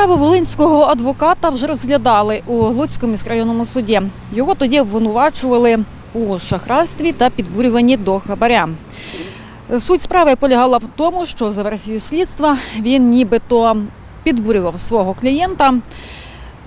Справу волинського адвоката вже розглядали у Луцькому міськрайонному суді. Його тоді обвинувачували у шахрайстві та підбурюванні до хабаря. Суть справи полягала в тому, що за версією слідства він нібито підбурював свого клієнта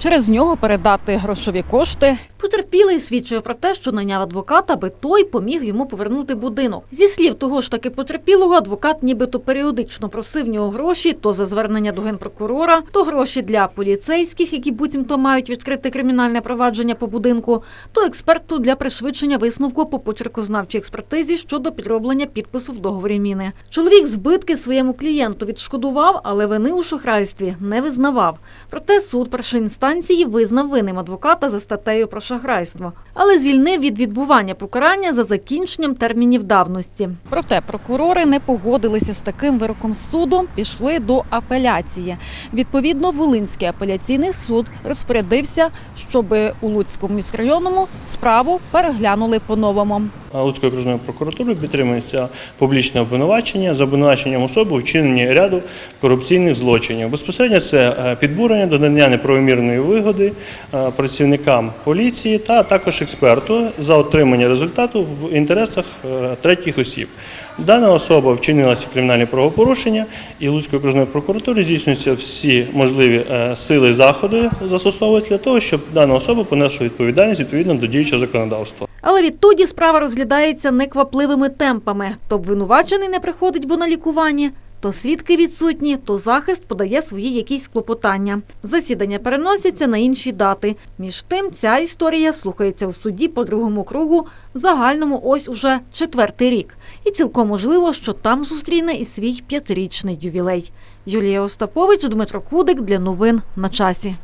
через нього передати грошові кошти. Потерпілий свідчив про те, що наняв адвоката, аби той поміг йому повернути будинок. Зі слів того ж таки потерпілого, адвокат нібито періодично просив нього гроші то за звернення до генпрокурора, то гроші для поліцейських, які буцімто мають відкрити кримінальне провадження по будинку, то експерту для пришвидшення висновку по почеркознавчій експертизі щодо підроблення підпису в договорі міни. Чоловік збитки своєму клієнту відшкодував, але вини у шахрайстві не визнавав. Проте суд першої інстанції визнав винним адвоката за статтею про шахрайство, але звільнив від відбування покарання за закінченням термінів давності. Проте прокурори не погодилися з таким вироком суду, пішли до апеляції. Відповідно, Волинський апеляційний суд розпорядився, щоб у Луцькому міськрайонному справу переглянули по-новому. Луцькою окружною прокуратурою підтримується публічне обвинувачення за обвинуваченням особи у вчиненні ряду корупційних злочинів. Безпосередньо це е, підбурення до надання неправомірної вигоди е, працівникам поліції та також експерту за отримання результату в інтересах е, третіх осіб. Дана особа вчинила ці кримінальні правопорушення, і Луцькою окружною прокуратурою здійснюються всі можливі сили заходи застосовуються для того, щоб дана особа понесла відповідальність відповідно до діючого законодавства. Але відтоді справа розглядається неквапливими темпами. То обвинувачений не приходить, бо на лікування, то свідки відсутні, то захист подає свої якісь клопотання. Засідання переносяться на інші дати. Між тим, ця історія слухається у суді по другому кругу в загальному ось уже четвертий рік. І цілком можливо, що там зустріне і свій п'ятирічний ювілей. Юлія Остапович, Дмитро Кудик для новин на часі.